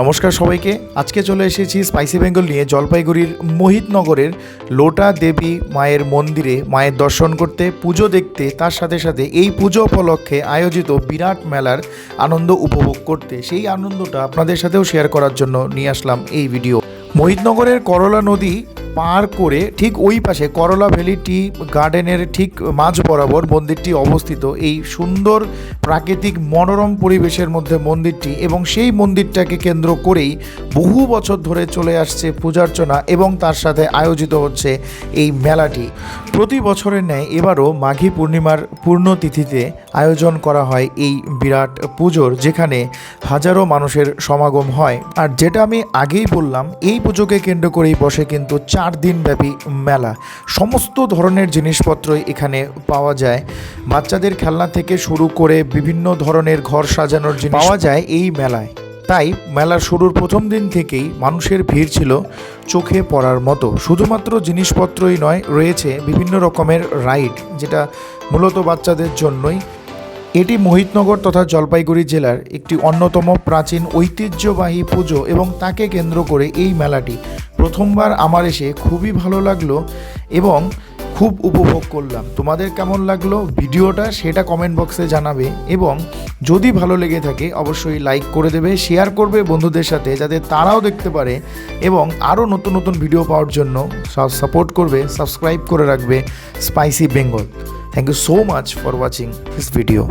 নমস্কার সবাইকে। আজকে চলে এসেছি স্পাইসি বেঙ্গল নিয়ে জলপাইগুড়ির মোহিতনগরের লোটা দেবী মায়ের মন্দিরে মায়ের দর্শন করতে, পুজো দেখতে, তার সাথে সাথে এই পুজো উপলক্ষে আয়োজিত বিরাট মেলার আনন্দ উপভোগ করতে, সেই আনন্দটা আপনাদের সাথেও শেয়ার করার জন্য নিয়ে আসলাম এই ভিডিও মোহিতনগরের করলা নদী পার করে ঠিক ওই পাশে করলা ভ্যালি টি গার্ডেনের ঠিক মাঝ বরাবর মন্দিরটি অবস্থিত। এই সুন্দর প্রাকৃতিক মনোরম পরিবেশের মধ্যে মন্দিরটি এবং সেই মন্দিরটাকে কেন্দ্র করেই বহু বছর ধরে চলে আসছে পূজার্চনা এবং তার সাথে আয়োজিত হচ্ছে এই মেলাটি। প্রতি বছরের ন্যায় এবারও মাঘী পূর্ণিমার পূর্ণ তিথিতে আয়োজন করা হয় এই বিরাট পুজোর, যেখানে হাজারো মানুষের সমাগম হয়। আর যেটা আমি আগেই বললাম, এই পুজোকে কেন্দ্র করেই বসে কিন্তু চার দিনব্যাপী মেলা। সমস্ত ধরনের জিনিসপত্রই এখানে পাওয়া যায়। বাচ্চাদের খেলনা থেকে শুরু করে বিভিন্ন ধরনের ঘর সাজানোর জিনিস পাওয়া যায় এই মেলায়। তাই মেলার শুরুর প্রথম দিন থেকেই মানুষের ভিড় ছিল চোখে পড়ার মতো। শুধুমাত্র জিনিসপত্রই নয় রয়েছে বিভিন্ন রকমের রাইড যেটা মূলত বাচ্চাদের জন্যই। এটি মোহিতনগর তথা জলপাইগুড়ি জেলার একটি অন্যতম প্রাচীন ঐতিহ্যবাহী পুজো এবং তাকে কেন্দ্র করে এই মেলাটি প্রথমবার আমার এসে খুবই ভালো লাগল এবং খুব উপভোগ করলাম। তোমাদের কেমন লাগল ভিডিওটা সেটা কমেন্ট বক্সে জানাবে এবং যদি ভালো লেগে থাকে অবশ্যই লাইক করে দেবে শেয়ার করবে বন্ধুদের সাথে যাতে তারাও দেখতে পারে এবং আরও নতুন নতুন ভিডিও পাওয়ার জন্য সাপোর্ট করবে সাবস্ক্রাইব করে রাখবে spicy Bengal thank you so much for watching this video